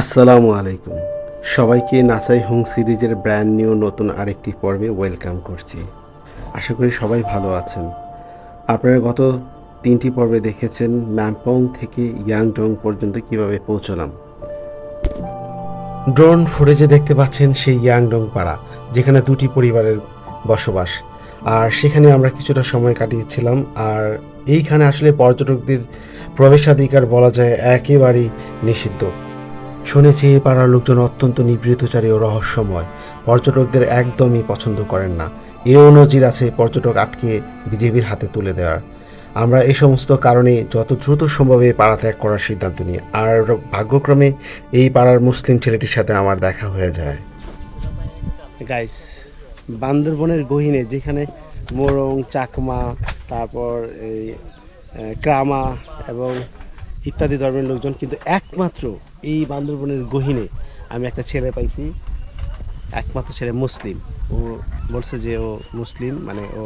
আসসালামু আলাইকুম। সবাইকে নাসাই হোম সিরিজের ব্র্যান্ড নিউ নতুন আরেকটি পর্বে ওয়েলকাম করছি। আশা করি সবাই ভালো আছেন। আপনারা গত তিনটি পর্বে দেখেছেন ম্যাম্পং থেকে ইয়াংডং পর্যন্ত কীভাবে পৌঁছলাম। ড্রোন ফুটেজে দেখতে পাচ্ছেন সেই ইয়াংডং পাড়া, যেখানে দুটি পরিবারের বসবাস। আর সেখানে আমরা কিছুটা সময় কাটিয়েছিলাম। আর এইখানে আসলে পর্যটকদের প্রবেশাধিকার বলা যায় একেবারেই নিষিদ্ধ। শুনেছি এই পাড়ার লোকজন অত্যন্ত নিবৃতচারী ও রহস্যময়। পর্যটকদের একদমই পছন্দ করেন না। এও নজির আছে পর্যটক আটকে বিজেপির হাতে তুলে দেওয়ার। আমরা এই সমস্ত কারণে যত দ্রুত সম্ভব এই পাড়া ত্যাগ করার সিদ্ধান্ত নিই। আর ভাগ্যক্রমে এই পাড়ার মুসলিম ছেলেটির সাথে আমার দেখা হয়ে যায়। গাইস বান্দরবনের গহিনে যেখানে মোরং, চাকমা, তারপর এই ক্রামা এবং ইত্যাদি ধর্মের লোকজন কিন্তু একমাত্র এই বান্দরবনের গহিনে আমি একটা ছেলে পাইছি, একমাত্র ছেলে মুসলিম। ও বলছে যে ও মুসলিম মানে ও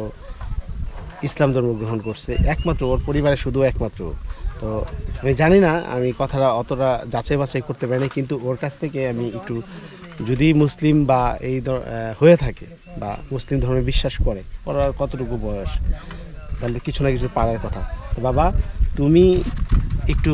ইসলাম ধর্ম গ্রহণ করছে। একমাত্র, ওর পরিবারে শুধু একমাত্র। তো আমি জানি না, আমি কথাটা অতটা যাচাই বাছাই করতে পারি না কিন্তু ওর কাছ থেকে আমি একটু, যদি মুসলিম বা এই হয়ে থাকে বা মুসলিম ধর্মে বিশ্বাস করে, ওর কতটুকু বয়স? তাহলে কিছু না কিছু পারার কথা। তো বাবা, তুমি একটু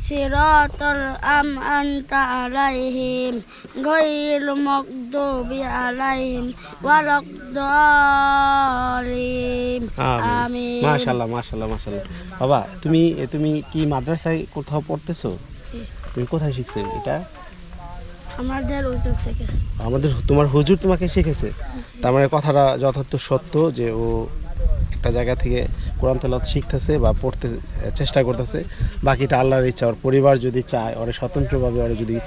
صراط الأنعمت عليهم غير المغضوب عليهم ولا الضالين آمين মাশাল্লাহ মাশাল্লাহ মাশাল্লাহ বাবা তুমি তুমি কি মাদ্রাসায় কোথাও পড়তেছো জি। তুমি কোথায় শিখছো এটা আমাদের ওষুধ থেকে আমাদের তোমার হুজুর তোমাকে শিখেছে তার মানে কথাটা যথার্থ সত্য যে ও একটা জায়গা থেকে কোরআন তেলাওয়াত শিখতেছে বা পড়তে চেষ্টা করতেছে। বাকিটা আল্লাহর ইচ্ছা, ওর পরিবার যদি চায়, ওরা স্বতন্ত্রভাবে ওরা যদি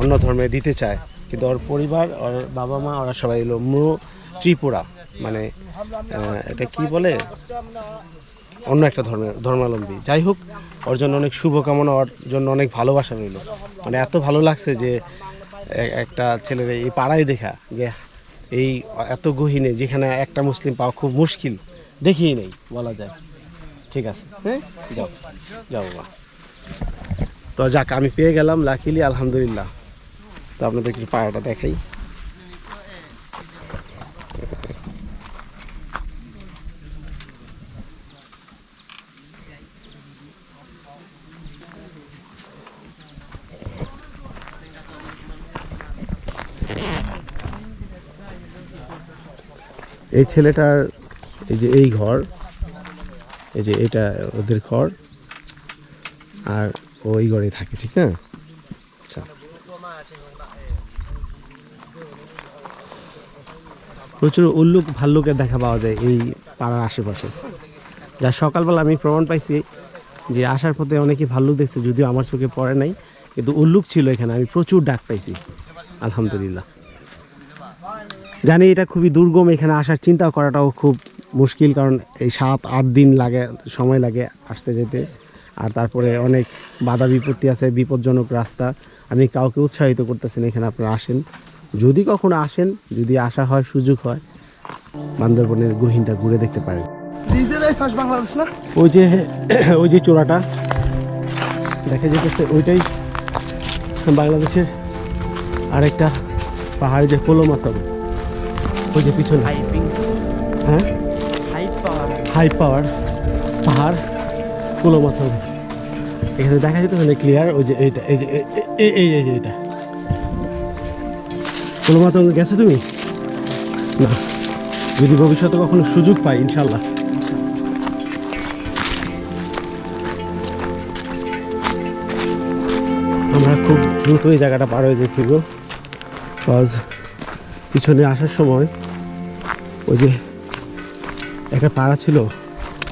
অন্য ধর্মে দিতে চায়। কিন্তু ওর পরিবার, ওর বাবা মা, ওরা সবাই হলো মূ ত্রিপুরা। মানে এটা কি বলে? অন্য একটা ধর্মের ধর্মাবলম্বী। যাই হোক, ওর জন্য অনেক শুভকামনা, ওর জন্য অনেক ভালোবাসা রইল। মানে এত ভালো লাগছে যে একটা ছেলের এই পাড়ায় দেখা, যে এই এত গহীনে যেখানে একটা মুসলিম পাওয়া খুব মুশকিল। দেখিই নেই বলা যায়। ঠিক আছে। হ্যাঁ? যাও। যাও বাবা। তো যাক আমি পেয়ে গেলাম লাকিলি আলহামদুলিল্লাহ। তো আপনাদের একটু পায়াটা দেখাই। এই ছেলেটার এই যে এই ঘর, এই যে এটা ওদের ঘর, আর ওই ঘরে থাকে, ঠিক না? আচ্ছা। প্রচুর উল্লুক ভাল্লুকের দেখা পাওয়া যায় এই পাড়ার আশেপাশে। যা সকালবেলা আমি প্রমাণ পাইছি যে আসার পথে অনেকে ভাল্লুক দেখছে, যদিও আমার চোখে পড়ে নাই, কিন্তু উল্লুক ছিল এখানে, আমি প্রচুর ডাক পাইছি, আলহামদুলিল্লাহ। জানি এটা খুবই দুর্গম এখানে আসার চিন্তা করাটাও খুব মুশকিল কারণ এই সাত আট দিন লাগে সময় লাগে আসতে যেতে। আর তারপরে অনেক বাধা বিপত্তি আছে বিপজ্জনক রাস্তা। আমি কাউকে উৎসাহিত করতেছি না এখানে আপনারা আসেন। যদি কখনো আসেন যদি আসা হয় সুযোগ হয় বান্দরবনের গহিনটা ঘুরে দেখতে পারেন। নিজেরাই বাংলাদেশ না? ওই যে ওই যে চূড়াটা দেখা যেতেছে ওইটাই বাংলাদেশের আরেকটা পাহাড় যে পোলোমাতম ওই যে পিছনে। হ্যাঁ? হাই পাওয়ার, পাহাড় পোলোমাথম এখানে দেখা যেতেছে না ক্লিয়ার ওই যে এইটা, এই যে, এই এই যে এটা পোলোমাথম গেছো তুমি? না। যদি ভবিষ্যতে কখনো সুযোগ পাই ইনশাল্লাহ আমরা খুব দ্রুত এই জায়গাটা পার হয়ে যেতে পিছনে আসার সময় ওই যে একটা পাড়া ছিল,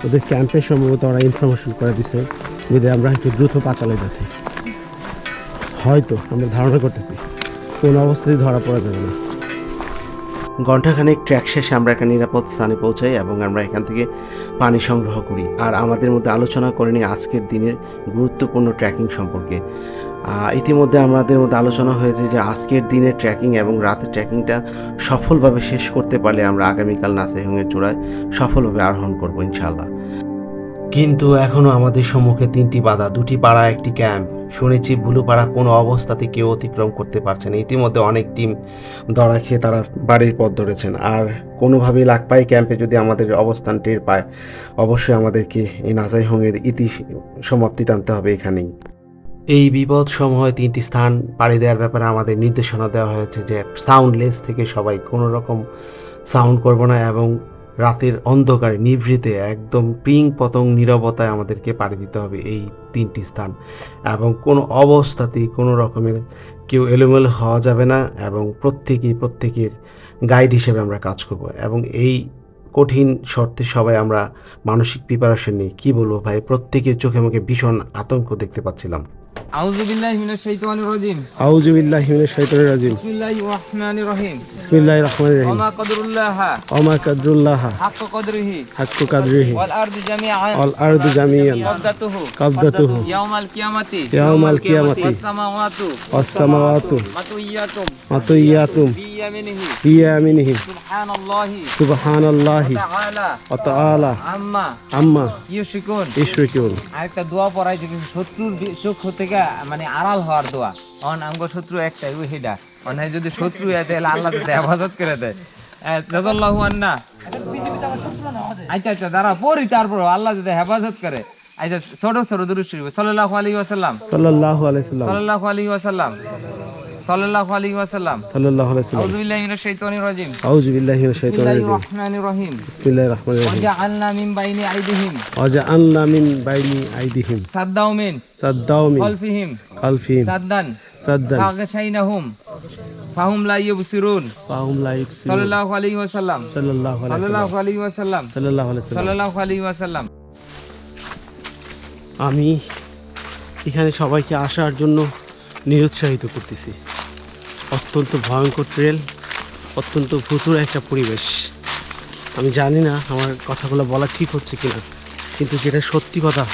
ওদের ক্যাম্পে সম্ভবত ওরা ইনফরমেশন করে দিছে যদি আমরা একটু দ্রুত পা চালাই যাচ্ছি হয়তো আমরা ধারণা করতেছি, কোনো অবস্থাতেই ধরা পড়া যাবে না। ঘণ্টাখানেক ট্র্যাক শেষে আমরা একটা নিরাপদ স্থানে পৌঁছাই এবং আমরা এখান থেকে পানি সংগ্রহ করি। আর আমাদের মধ্যে আলোচনা করে নিই আজকের দিনের গুরুত্বপূর্ণ ট্র্যাকিং সম্পর্কে। ইতিমধ্যে আমাদের মধ্যে আলোচনা হয়েছে যে আজকের দিনের ট্রেকিং এবং রাতের ট্রেকিংটা সফলভাবে শেষ করতে পারলে আমরা আগামীকাল নাসেহংয়ের চূড়ায় সফলভাবে আরোহণ করব ইনশাল্লাহ কিন্তু এখনও আমাদের সম্মুখে তিনটি বাধা, দুটি পাড়া, একটি ক্যাম্প শুনেছি ভুলুপাড়া কোনো অবস্থাতে কেউ অতিক্রম করতে পারছে না। ইতিমধ্যে অনেক টিম দড়া খেয়ে তারা বাড়ির পথ ধরেছেন। আর কোনোভাবেই লাকপাই ক্যাম্পে যদি আমাদের অবস্থান টের পায়, অবশ্যই আমাদেরকে এই নাজাই হংয়ের ইতি সমাপ্তি টানতে হবে এখানেই। এই বিপদ সময় তিনটি স্থান পাড়ি দেওয়ার ব্যাপারে আমাদের নির্দেশনা দেওয়া হয়েছে যে সাউন্ডলেস থেকে সবাই কোনো রকম সাউন্ড করব না এবং রাতের অন্ধকারে নিভৃতে একদম পিং পতং নীরবতায় আমাদেরকে পাড়ি দিতে হবে এই তিনটি স্থান। এবং কোনো অবস্থাতেই কোনো রকমের কেউ এলোমেলো হওয়া যাবে না এবং প্রত্যেকেই প্রত্যেকের গাইড হিসেবে আমরা কাজ করব। এবং এই কঠিন শর্তে সবাই আমরা মানসিক প্রিপারেশন নিই কী বলব ভাই? প্রত্যেকের চোখে মুখে ভীষণ আতঙ্ক দেখতে পাচ্ছিলাম। আউযু বিল্লাহি মিনাশ শাইতানির রাজিম। আউজুবিল্লাহি মিনাশ শাইতানির রাজিম। বিসমিল্লাহির রহমানির রহিম। বিসমিল্লাহির রহমানির রহিম। ওমা কদরুল্লাহ। ওমা কাদরুল্লাহ। হাক্ক কদরিহি। হাক্কু কাদরিহি। ওয়াল আরদু জামিআন। অল আরদু জামিয়ান কবদাতুহু কাবদাতুহু ইয়াউমাল কিয়ামাতি। ইয়াউমাল কিয়ামাতি। ওয়াস সামাওয়াতু ওয়াস সামাওয়াতু মাতুইয়াতুম। মাতুইয়াতুম। বিয়ামিনিহি। বিয়ামিনিহি। সুবহানাল্লাহি। সুবহানাল্লাহি। ওয়া তাআলা। আম্মা। আম্মা। ইউশিকুন ইশরিকুন আরেকটা দোয়া পড়াই যে শত্রুর বি- চক্ষু থেকে মানে আড়াল হওয়ার দোয়া। অন আমগো শত্রু একটাই ওই হেডা। অনে যদি শত্রু হয় তাহলে আল্লাহ তাতে হেফাজত করে দেয়। জাজাল্লাহু আন্না। আচ্ছা আচ্ছা দাঁড়া পড়ি তারপর আল্লাহ যদি হেফাজত করে। আচ্ছা ছোট ছোট দুরুদ শরীফ সাল্লাল্লাহু আলাইহি ওয়াসাল্লাম। সাল্লাল্লাহু আলাইহি সাল্লাম সাল্লাল্লাহু আলাইহি ওয়াসাল্লাম। সাল্লাল্লাহু আলাইহি ওয়াসাল্লাম। সাল্লাল্লাহু আলাইহি সাল্লাম আউযু বিল্লাহি মিনাশ শাইতানির রাজিম। আউযু বিল্লাহি মিনাশ শাইতানির রাজিম। রহমানির রহিম। বিসমিল্লাহির রহমানির রহিম। ওয়াজআলনা মিন বাইনি আইদিহিম। ওয়াজআলনা মিন বাইনি আইদিহিম। মিন। সাদ্দাও মিন। খালফিহিম। খালফিহিম। সাদ্দান। সাদ্দান। ফাগশাইনাহুম। ফাহুম লা ইউবসিরুন। ফাহুম লা ইউবসিরুন। সাল্লাল্লাহু আলাইহি ওয়াসাল্লাম। সাল্লাল্লাহু আলাইহি সাল্লাল্লাহু আলাইহি ওয়াসাল্লাম। সাল্লাল্লাহু আলাইহি সাল্লাম সাল্লাল্লাহু আলাইহি ওয়াসাল্লাম। আমি এখানে সবাইকে আসার জন্য নিরুৎসাহিত করতেছি। অত্যন্ত ভয়ঙ্কর ট্রেল অত্যন্ত ভুতুর একটা পরিবেশ। আমি জানি না আমার কথাগুলো বলা ঠিক হচ্ছে কি না কিন্তু যেটা সত্যি কথা,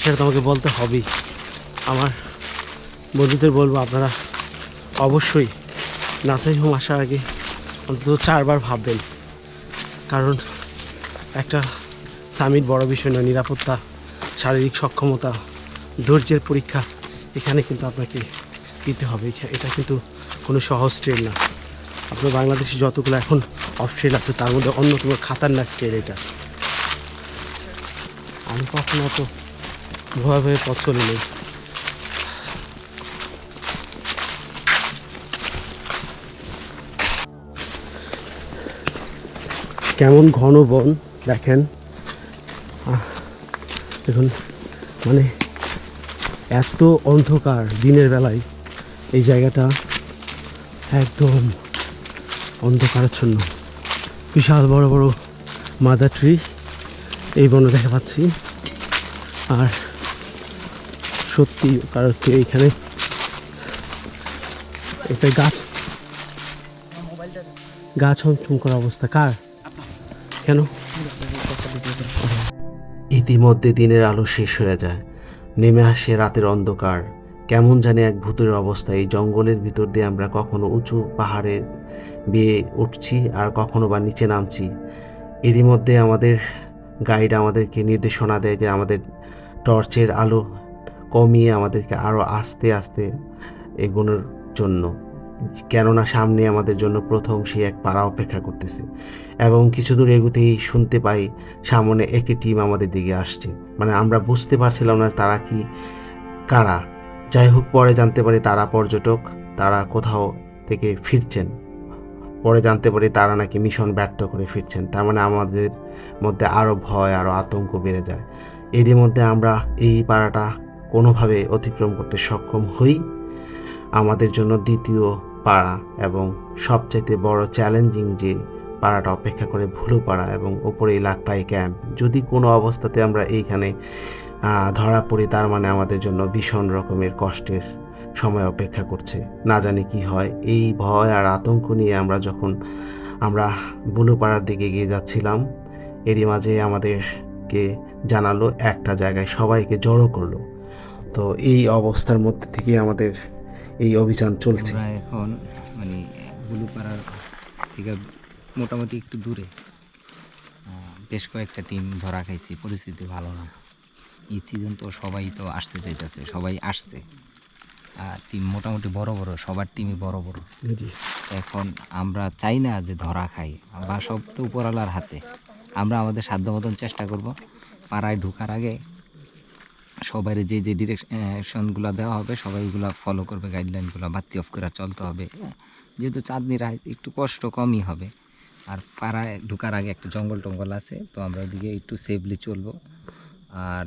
সেটা তোমাকে বলতে হবেই। আমার বন্ধুদের বলব আপনারা অবশ্যই নাসাই হোম আসার আগে অন্তত চারবার ভাববেন। কারণ একটা সামিট বড় বিষয় নয় নিরাপত্তা, শারীরিক সক্ষমতা, ধৈর্যের পরীক্ষা, এখানে কিন্তু আপনাকে দিতে হবে। এটা কিন্তু কোনো সহজ ট্রেন না। আপনার বাংলাদেশে যতগুলো এখন অফ ট্রেল আছে, তার মধ্যে অন্যতম খাতারনাক ট্রেন এটা। আমি কখনো অত ভয়ে ভয়ে পথ চলে নেই কেমন ঘন বন, দেখেন। দেখুন মানে এত অন্ধকার দিনের বেলায় এই জায়গাটা। একদম অন্ধকারাচ্ছন্ন। বিশাল বড় বড় মাদার ট্রি এই বনে দেখা পাচ্ছি। আর সত্যি, কারণ এইখানে এটা গাছ। গাছ হমচম করা অবস্থা কার? কেন? ইতিমধ্যে দিনের আলো শেষ হয়ে যায়। নেমে আসে রাতের অন্ধকার। কেমন জানি এক ভূতের অবস্থা। এই জঙ্গলের ভিতর দিয়ে আমরা কখনো উঁচু পাহাড়ে বেয়ে উঠছি আর কখনো বা নিচে নামছি। এরই মধ্যে আমাদের গাইড আমাদেরকে নির্দেশনা দেয় যে আমাদের টর্চের আলো কমিয়ে আমাদেরকে আরও আস্তে আস্তে এগোনোর জন্য, কেননা সামনে আমাদের জন্য প্রথম সে এক পাড়া অপেক্ষা করতেছে। এবং কিছু দূর এগুতেই শুনতে পাই সামনে একটি টিম আমাদের দিকে আসছে। মানে আমরা বুঝতে পারছিলাম না তারা কি, কারা। যাই হোক, পরে জানতে পারি তারা পর্যটক, তারা কোথাও থেকে ফিরছেন। পরে জানতে পারি তারা নাকি মিশন ব্যর্থ করে ফিরছেন। তার মানে আমাদের মধ্যে আরও ভয় আরও আতঙ্ক বেড়ে যায়। এরই মধ্যে আমরা এই পাড়াটা কোনোভাবে অতিক্রম করতে সক্ষম হই। আমাদের জন্য দ্বিতীয় পাড়া এবং সবচাইতে বড় চ্যালেঞ্জিং যে পাড়াটা অপেক্ষা করে ভুলু পাড়া এবং ওপরে লাকপাই ক্যাম্প যদি কোনো অবস্থাতে আমরা এইখানে ধরা পড়ি তার মানে আমাদের জন্য ভীষণ রকমের কষ্টের সময় অপেক্ষা করছে। না জানি কি হয়। এই ভয় আর আতঙ্ক নিয়ে আমরা যখন আমরা বুলুপাড়ার দিকে গিয়ে যাচ্ছিলাম, এরই মাঝে আমাদেরকে জানালো একটা জায়গায় সবাইকে জড়ো করল। তো এই অবস্থার মধ্যে থেকে আমাদের এই অভিযান চলছে। এখন মানে বুলুপাড়ার থেকে মোটামুটি একটু দূরে। বেশ কয়েকটা টিম ধরা খাইছি, পরিস্থিতি ভালো না। ঈদ সিজন তো সবাই তো আসতে চাইতেছে সবাই আসছে। আর টিম মোটামুটি বড় বড় সবার টিমই বড় বড়। এখন আমরা চাই না যে ধরা খাই বা সব তো উপরওয়ালার হাতে। আমরা আমাদের সাধ্য মতন চেষ্টা করব পাড়ায় ঢোকার আগে সবাই যে যে ডিরেকশনগুলো দেওয়া হবে সবাই এগুলো ফলো করবে গাইডলাইনগুলো বাতি অফ করে চলতে হবে হ্যাঁ। যেহেতু চাঁদনি রায় একটু কষ্ট কমই হবে। আর পাড়ায় ঢোকার আগে একটা জঙ্গল টঙ্গল আছে তো আমরা ওদিকে একটু সেফলি চলবো। আর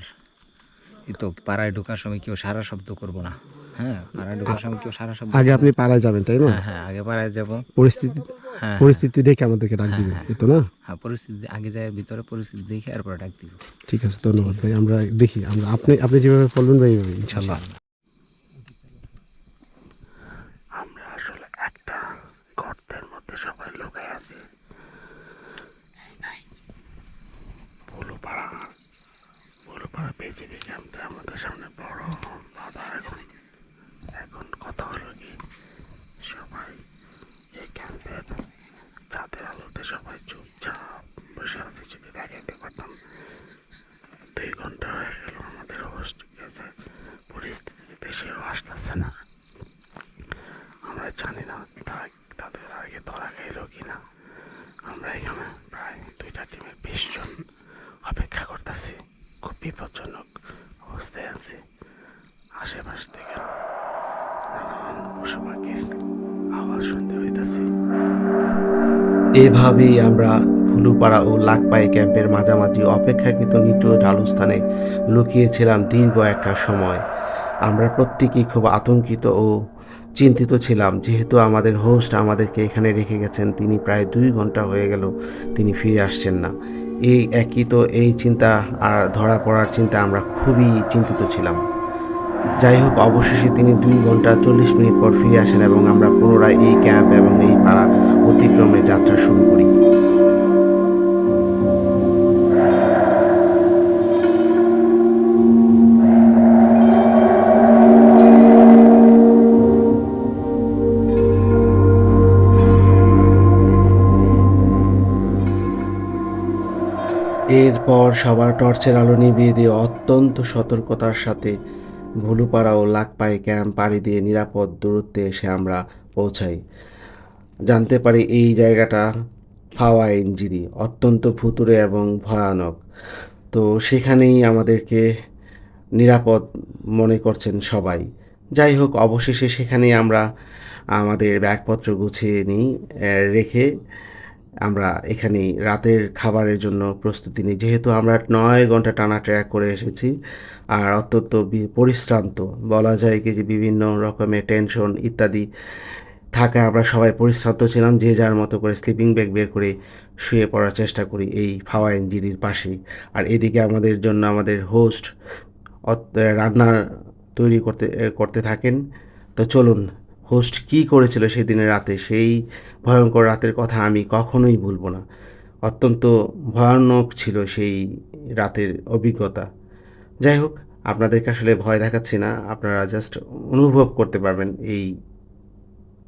তো পাড়ায় ঢোকার সময় কেউ সারা শব্দ করব না। হ্যাঁ পাড়ায় ঢোকার সময় কেউ সারা শব্দ আগে আপনি পাড়ায় যাবেন তাই না? হ্যাঁ হ্যাঁ আগে পাড়ায় যাব। পরিস্থিতি হ্যাঁ পরিস্থিতি দেখে আমাদেরকে ডাক দিবেন এই তো না? হ্যাঁ পরিস্থিতি আগে যায় ভিতরে পরিস্থিতি দেখে ডাক দিব। ঠিক আছে ধন্যবাদ ভাই। আমরা দেখি আমরা আপনি আপনি যেভাবে বলবেন ভাই ইনশাল্লাহ আমরা আসলে একটা গর্তের মধ্যে সবাই লুকাই আছি বলুপাড়া বলুপাড়া বিজেপি ক্যাম্পে আমাদের সামনে বড় বাধা এখন এখন কথা হলো কি সবাই এই ক্যাম্পের চাঁদের আলোতে সবাই চুপচাপ বসে আছে যদি দেখাতে পারতাম দুই ঘণ্টা হয়ে গেল আমাদের হোস্ট গেছে পরিস্থিতি দেশেও আসতেছে না আমরা জানি না তারা তাদের আগে ধরা খাইল কি না আমরা এখানে প্রায় দুইটা টিমের বিশ অপেক্ষা করতেছি খুব বিপজ্জনক অবস্থায় আছি আশেপাশ থেকে নানান পশু পাখির আওয়াজ শুনতে হইতাছে এভাবেই আমরা ফুলুপাড়া ও লাকপাই ক্যাম্পের মাঝামাঝি অপেক্ষাকৃত নিচু ঢালুস্থানে লুকিয়েছিলাম দীর্ঘ একটা সময়। আমরা প্রত্যেকেই খুব আতঙ্কিত ও চিন্তিত ছিলাম, যেহেতু আমাদের হোস্ট আমাদেরকে এখানে রেখে গেছেন, তিনি প্রায় দুই ঘণ্টা হয়ে গেল তিনি ফিরে আসছেন না। এই একই তো এই চিন্তা আর ধরা পড়ার চিন্তা আমরা খুবই চিন্তিত ছিলাম। যাই হোক, অবশেষে তিনি দুই ঘণ্টা চল্লিশ মিনিট পর ফিরে আসেন এবং আমরা পুনরায় এই ক্যাম্প এবং এই পাড়া অতিক্রমে যাত্রা শুরু করি। এরপর সবার টর্চের আলো নিভিয়ে দিয়ে অত্যন্ত সতর্কতার সাথে ভুলুপাড়া ও লাকপাই ক্যাম্প পাড়ি দিয়ে নিরাপদ দূরত্বে এসে আমরা পৌঁছাই। জানতে পারি এই জায়গাটা ফাওয়া ইঞ্জিরি, অত্যন্ত ভুতুরে এবং ভয়ানক। তো সেখানেই আমাদেরকে নিরাপদ মনে করছেন সবাই। যাই হোক, অবশেষে সেখানেই আমরা আমাদের ব্যাগপত্র গুছিয়ে নিই রেখে আমরা এখানে রাতের খাবারের জন্য প্রস্তুতি নিই। যেহেতু আমরা নয় ঘণ্টা টানা ট্র্যাক করে এসেছি, আর অত্যন্ত পরিশ্রান্ত, বলা যায় কি যে বিভিন্ন রকমের টেনশন ইত্যাদি থাকায় আমরা সবাই পরিশ্রান্ত ছিলাম, যে যার মতো করে স্লিপিং ব্যাগ বের করে শুয়ে পড়ার চেষ্টা করি এই ফাওয়া ইঞ্জিরির পাশেই। আর এদিকে আমাদের জন্য আমাদের হোস্ট রান্না তৈরি করতে করতে থাকেন। তো চলুন হোস্ট কী করেছিল সেই দিনের রাতে? সেই ভয়ঙ্কর রাতের কথা আমি কখনোই ভুলবো না। অত্যন্ত ভয়ানক ছিল সেই রাতের অভিজ্ঞতা। যাই হোক, আপনাদেরকে আসলে ভয় দেখাচ্ছি না। আপনারা জাস্ট অনুভব করতে পারবেন এই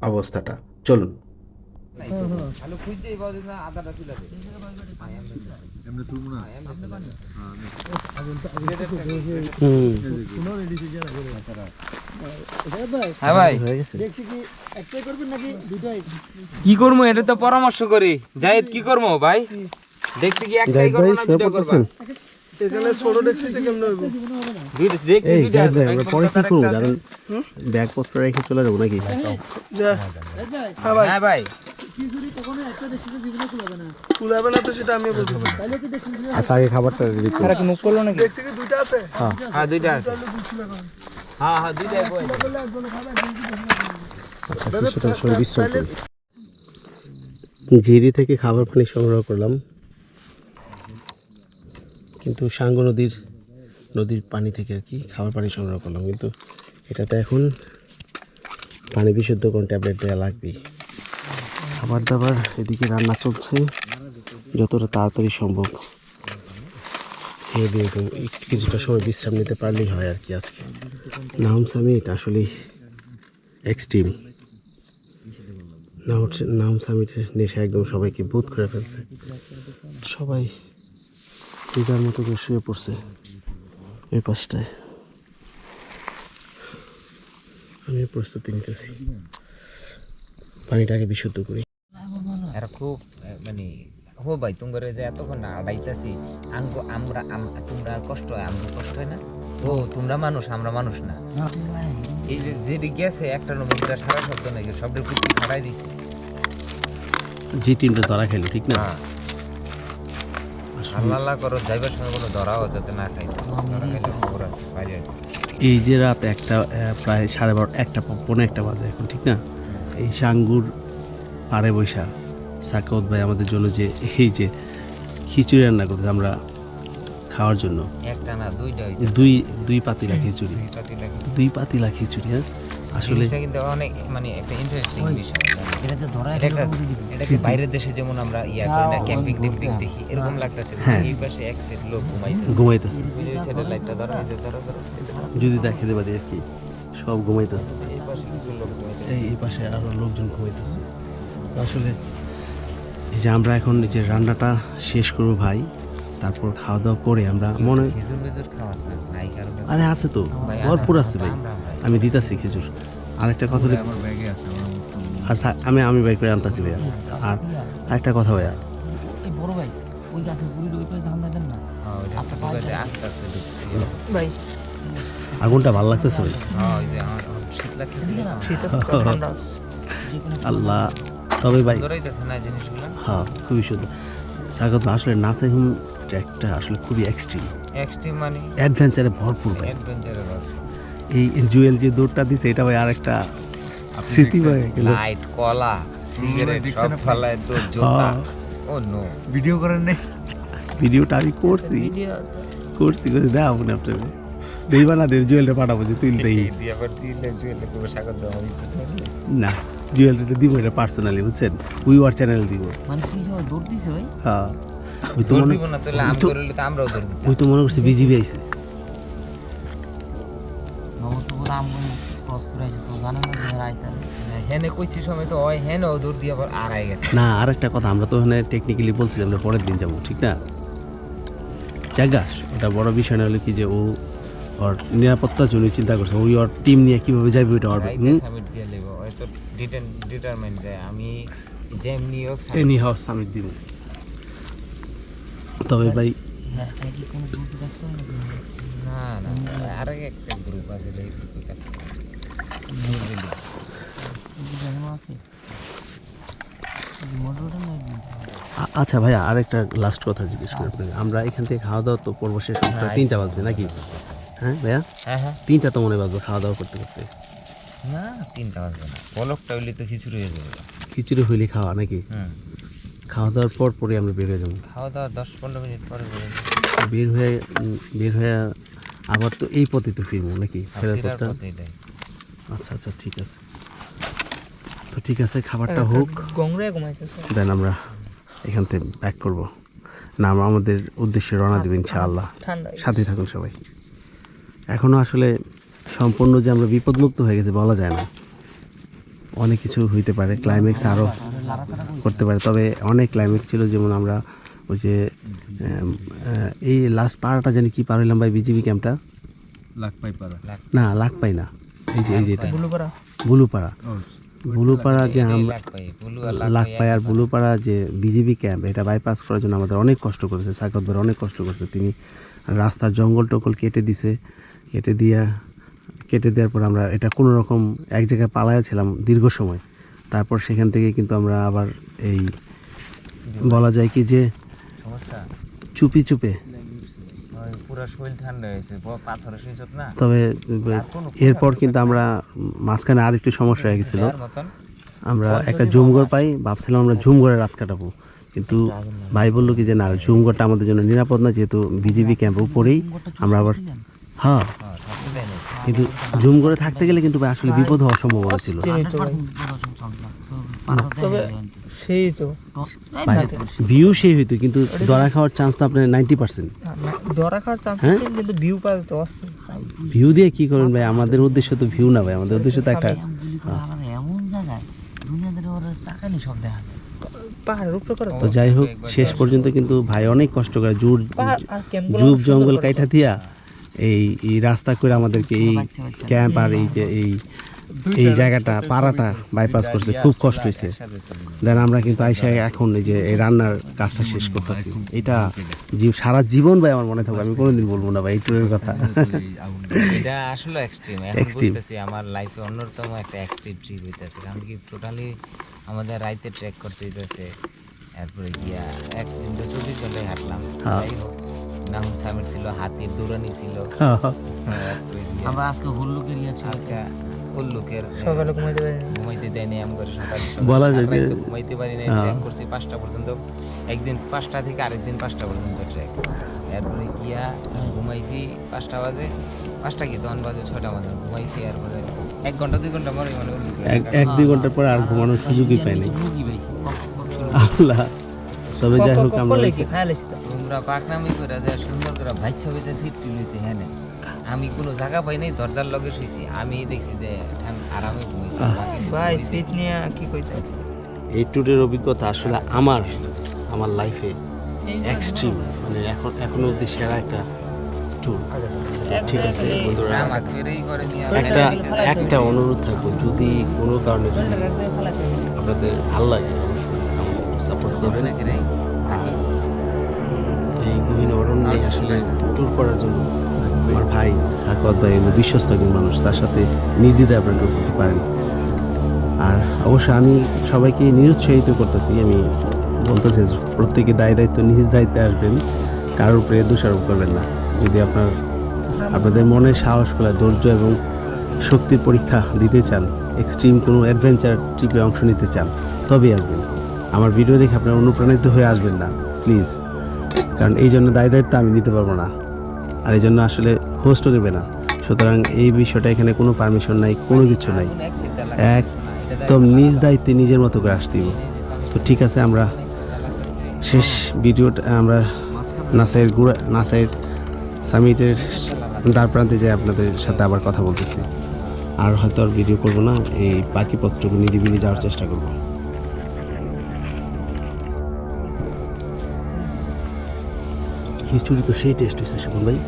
অবস্থাটা। চলুন। আলু না? দে হ্যাঁ ভাই। হয়ে গেছে কি করব এটা তো পরামর্শ করি। জাহিদ কি করব ভাই? দেখছি কি একটাই করব না এখানে ছোট দেখছি তো কেমন দুইটা দেখছি দুইটা আমরা পরে কি করব? আছে? ব্যাগপত্র রেখে চলে যাব নাকি? যা। হ্যাঁ ভাই। হ্যাঁ ভাই। কুলাবে না। তো সেটা আমি বলতেছি। আচ্ছা আগে খাবারটা রেডি করুন মুখ করল নাকি? দেখছি কি দুইটা আছে? হ্যাঁ। দুইটা আছে। হ্যাঁ হ্যাঁ বই আচ্ছা কিছুটা সময় বিশ্রাম করি। জিরি থেকে খাবার পানি সংগ্রহ করলাম। কিন্তু সাঙ্গ নদীর নদীর পানি থেকে আর কি খাবার পানি সংগ্রহ করলাম। কিন্তু এটাতে এখন পানি বিশুদ্ধ কোন ট্যাবলেট দেওয়া লাগবে খাবার দাবার এদিকে রান্না চলছে যতটা তাড়াতাড়ি সম্ভব। খেয়ে দিয়ে কিছুটা সময় বিশ্রাম নিতে পারলেই হয় আর কি আজকে। নাম সামিট আসলেই এক্সট্রিম নাম হচ্ছে নাম সামিটের নেশা একদম সবাইকে বোধ করে ফেলছে। সবাই দিদার মতো করে শুয়ে পড়ছে এই পাশটায়। আমি প্রস্তুতি নিতেছি। পানিটাকে বিশুদ্ধ করি। এরা খুব মানে হো ভাই তোমার যে এতক্ষণ না আড়াইতাছি আঙ্গ আমরা আম- তোমরা কষ্ট হয় আমরা কষ্ট হয় না? ও তোমরা মানুষ আমরা মানুষ না। এই যে যেটি গেছে একটা মধ্যে সারা শব্দ নাকি সবটা কুটি খাড়াই দিছে। যে টিমটা ধরা খেলো ঠিক না? আল্লাহ আল্লাহ করো যাইবার সময় কোনো ধরাও যাতে না খাই ধরা খাইলে খবর আছে বাইরে এই যে রাত একটা প্রায় সাড়ে বারো একটা পনেরো একটা বাজে এখন ঠিক না? এই সাঙ্গুর পাড়ে বৈশা সাকত ভাই আমাদের জন্য যে এই যে খিচুড়ি রান্না করতেছে আমরা খাওয়ার জন্য। একটা না দুইটা দুই দুই পাতিলা খিচুড়ি। দুই পাতিলা খিচুড়ি। হ্যাঁ? আসলে কিন্তু অনেক মানে একটা ইন্টারেস্টিং বিষয়। এটা একটা এটা কি বাইরের দেশে যেমন আমরা ইয়া করি না ক্যাম্পিং টেম্পিং দেখি এরকম লাগতেছে হ্যাঁ। এই পাশে এক সেট লোক ঘুমাইতেছে। ঘুমাইতেছে। ওই যে সাইডের লাইটটা ধরো এই যে ধরো ধরো যদি দেখাতে পারি আর কি সব ঘুমাইতেছে। এই পাশে কিছু লোক ঘুমাইতেছে। এই এই পাশে আরও লোকজন ঘুমাইতেছে। আসলে এই যে আমরা এখন এই যে রান্নাটা শেষ করব ভাই তারপর খাওয়া দাওয়া করে আমরা মনে আরে আছে তো ভরপুর আছে ভাই। ভাই। আমি দিতাছি খেজুর। আরেকটা কথা হলো- আর আমি আমি বাই করে আনতাছি ভাইয়া। আর আরেকটা কথা ভাইয়া। বড় ভাই ওই গাছের গুড়ির ওই পাশে ধান দেন না? হ্যাঁ, ভাই। আগুনটা ভালো লাগতেছে ভাই। হ্যাঁ ঠান্ডা আল্লাহ। তবে ভাই জিনিসগুলো? হ্যাঁ খুবই সুন্দর। স্বাগত আসলে নাসিম ট্র্যাকটা আসলে খুবই এক্সট্রিম এক্সট্রিম মানে? অ্যাডভেঞ্চারে ভরপুর ভাই। অ্যাডভেঞ্চারের এই জুয়েল যে দৌড়টা দিছে এটা ভাই আরেকটা স্মৃতি ভাই গেল লাইট কলা সিগারেট সব ফলায় তো জোতা। হ্যাঁ। ও নো ভিডিও করেন নাই? ভিডিওটা আমি করছি। করছি করে দেওয়া মনে আপনাকে। দেইবা না দেব জুয়েলটা পাঠাবো যে তুই দেই না। জুয়েলটা দিব এটা পার্সোনালি বুঝছেন? উই ওয়ার চ্যানেল দিব। মানে কি দৌড় দিছে ভাই? হ্যাঁ। ওই তো মনে না তাহলে আমি করলে তো আমরাও দৌড় ওই তো মনে করছে বিজিবি আইছে। ক্রস করে তো না যে রাইতার হেনে কইছি সময় তো হয় হেনেও দৌড় দিয়ে আবার আড়াই গেছে। না আর একটা কথা আমরা তো ওখানে টেকনিক্যালি বলছিলাম আমরা পরের দিন যাব ঠিক না? জাগাস ওটা বড় বিষয় না হলো কি যে ও ওর নিরাপত্তার জন্য চিন্তা করছে। ওই ওর টিম নিয়ে কীভাবে যাবে ওইটা ওর সামিট দিয়ে লেব ডিটারমাইন যায় আমি যেমনি হোক এনি হাউস সামিট দিব। তবে ভাই হ্যাঁ হ্যাঁ না না আর একটা গ্রুপ আছে এই আচ্ছা ভাইয়া আরেকটা লাস্ট কথা জিজ্ঞেস করি আপনাকে। আমরা এখান থেকে খাওয়া দাওয়া তো পর্ব শেষ প্রায় তিনটা বাজবে নাকি? হ্যাঁ ভাইয়া? হ্যাঁ হ্যাঁ। তিনটা তো মনে হয় বাজবে খাওয়া দাওয়া করতে করতে। না তিনটা বাজবে না। পলকটা হইলে তো খিচুড়ি হয়ে যাবে। খিচুড়ি হইলে খাওয়া নাকি? খাওয়া দাওয়ার পর পরে আমরা বের হয়ে যাব। খাওয়া দাওয়া দশ পনেরো মিনিট পরে। বের হয়ে বের হয়ে আবার তো এই পথে তো ফিরবো নাকি? ফেরার ফেরার পথটা? আচ্ছা আচ্ছা ঠিক আছে। তো ঠিক আছে খাবারটা হোক। দেন আমরা এখান থেকে ব্যাক করব। না আমরা আমাদের উদ্দেশ্যে রওনা দেবো ইনশাআল্লাহ। সাথে থাকুন সবাই। এখনও আসলে সম্পূর্ণ যে আমরা বিপদমুক্ত হয়ে গেছে বলা যায় না। অনেক কিছু হইতে পারে ক্লাইম্যাক্স আরও করতে পারে তবে অনেক ক্লাইম্যাক্স ছিল যেমন আমরা ওই যে এই লাস্ট পাড়াটা জানি কি পার হইলাম ভাই বিজিবি ক্যাম্পটা না লাখ পাই না এই যে এই যে এটা। বুলুপাড়া। বুলুপাড়া। বুলুপাড়া যে আমরা লাখ পাই আর বুলুপাড়া যে বিজিবি ক্যাম্প এটা বাইপাস করার জন্য আমাদের অনেক কষ্ট করেছে সাকত ভাই অনেক কষ্ট করেছে। তিনি রাস্তার জঙ্গল টঙ্গল কেটে দিছে। কেটে দিয়া কেটে দেওয়ার পর আমরা এটা কোনো রকম এক জায়গায় পালায়া ছিলাম দীর্ঘ সময়। তারপর সেখান থেকে কিন্তু আমরা আবার এই বলা যায় কি যে চুপি চুপে। তবে এরপর কিন্তু আমরা মাঝখানে আর একটু সমস্যা হয়ে গেছিল। আমরা একটা জুমঘর পাই ভাবছিলাম আমরা জুমঘরে রাত কাটাবো। কিন্তু ভাই বলল কি যে না জুমঘরটা আমাদের জন্য নিরাপদ না যেহেতু বিজিবি ক্যাম্প উপরেই আমরা আবার হ্যাঁ কিন্তু জুম করে থাকতে গেলে কিন্তু ভাই আসলে বিপদ হওয়ার সম্ভাবনা ছিল। সেই তো ভিউ সেই হইতো কিন্তু ধরা খাওয়ার চান্স তো আপনার নাইনটি পার্সেন্ট না, খাওয়ার চান্স? কিন্তু ভিউ পাওয়া তো ভিউ দিয়ে কি করবেন ভাই আমাদের উদ্দেশ্য তো ভিউ না ভাই আমাদের উদ্দেশ্য তো একটা এমন জায়গায় দুনিয়াদের ওর সব দেখা যায় তো যাই হোক শেষ পর্যন্ত কিন্তু ভাই অনেক কষ্ট করে ক্যাম্প জুব জঙ্গল কাইটা দিয়া এই এই রাস্তা করে আমাদেরকে এই ক্যাম্প আর এই যে এই এই জায়গাটা পাড়াটা বাইপাস করছে খুব কষ্ট হয়েছে। দেন আমরা কিন্তু আইসা এখন এই যে এই রান্নার কাজটা শেষ করতেছি। এটা জীব সারা জীবন ভাই আমার মনে থাকবে আমি কোনোদিন বলব না ভাই এই ট্যুরের কথা। এটা আসলে এক্সট্রিম. বুঝতেছি আমার লাইফে অন্যতম একটা এক্সট্রিম ট্রিপ হইতেছে কারণ কি টোটালি আমাদের রাইতে ট্রেক করতে হইতেছে এরপরে গিয়া একদিন তো চব্বিশ ঘন্টায় হাঁটলাম। হ্যাঁ। যাই হোক। সামির ছিল হাতির দৌড়ানি ছিল। আমরা আজকে হুল্লুকের ইয়ে ছিল। সকালে ঘুমাইতে পারি। ঘুমাইতে দেয়নি আমি করে সকাল। বলা যায় যে- ঘুমাইতে পারি না হ্যাঁ। ট্রেক করছি পাঁচটা পর্যন্ত। একদিন পাঁচটা থেকে আরেকদিন পাঁচটা পর্যন্ত ট্রেক এরপরে গিয়া ঘুমাইছি পাঁচটা বাজে। পাঁচটা কি? তখন বাজে ছয়টা বাজে ঘুমাইছি এরপরে এক ঘণ্টা দুই ঘণ্টা পরে মানে এক এক দুই ঘণ্টার পর আর ঘুমানোর সুযোগই পাই নাই মুরগি ভাই কক কক ছিল। আল্লাহ। তবে যাই হোক আমরা তোমরা পাকনামি করে যে সুন্দর করে ভাই ছবিতে সিটটি লইছি হ্যাঁ আমি কোনো জায়গা পাই নাই দরজার লগে শুইছি। আমি দেখছি যে আরামে ঘুমাইছি ভাই সিট নিয়ে কি কইতে? এই ট্যুরের অভিজ্ঞতা আসলে আমার আমার লাইফে এক্সট্রিম মানে এখন এখনও অবধি সেরা একটা ট্যুর ঠিক আছে বন্ধুরা। একটা একটা অনুরোধ থাকব যদি কোনো কারণে আপনাদের ভালো লাগে অবশ্যই সাপোর্ট করবেন। গহীন অরণ্যে আসলে ট্যুর করার জন্য। আমার ভাই সাকত ভাই হলো বিশ্বস্ত একজন মানুষ তার সাথে নির্দ্বিধায় আপনারা ট্যুর করতে পারেন। আর অবশ্যই আমি সবাইকে নিরুৎসাহিত করতেছি আমি বলতেছি প্রত্যেকে দায় দায়িত্ব নিজ দায়িত্বে আসবেন কারোর উপরে দোষারোপ করবেন না। যদি আপনার আপনাদের মনে সাহস করে ধৈর্য এবং শক্তির পরীক্ষা দিতে চান এক্সট্রিম কোনো অ্যাডভেঞ্চার ট্রিপে অংশ নিতে চান তবেই আসবেন। আমার ভিডিও দেখে আপনারা অনুপ্রাণিত হয়ে আসবেন না প্লিজ কারণ এই জন্য দায় দায়িত্ব আমি নিতে পারব না। আর এই জন্য আসলে হোস্টও দেবে না। সুতরাং এই বিষয়টা এখানে কোনো পারমিশন নাই, কোনো কিছু নাই। একদম নিজ দায়িত্বে নিজের মতো করে আসতে তো ঠিক আছে, আমরা শেষ ভিডিওটা, আমরা নাসাইয়ের গুড়া, নাসাইয়ের সামিটের দ্বার প্রান্তে যে আপনাদের সাথে আবার কথা বলতেছি। আর হয়তো আর ভিডিও করব না, এই পত্রগুলো নিরিবিলি যাওয়ার চেষ্টা করব। খিচুড়ি তো সেই টেস্ট হয়েছে শিবন ভাই।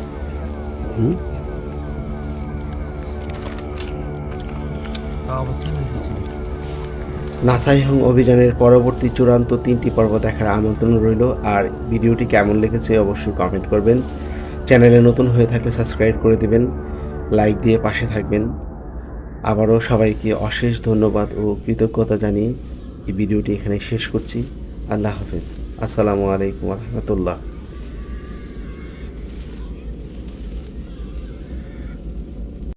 নাসাইহং অভিযানের পরবর্তী চূড়ান্ত তিনটি পর্ব দেখার আমন্ত্রণ রইল, আর ভিডিওটি কেমন লেগেছে অবশ্যই কমেন্ট করবেন। চ্যানেলে নতুন হয়ে থাকলে সাবস্ক্রাইব করে দেবেন লাইক দিয়ে পাশে থাকবেন। আবারও সবাইকে অশেষ ধন্যবাদ ও কৃতজ্ঞতা জানিয়ে এই ভিডিওটি এখানে শেষ করছি। আল্লাহ হাফেজ। আসসালামু আলাইকুম রহমতুল্লাহ।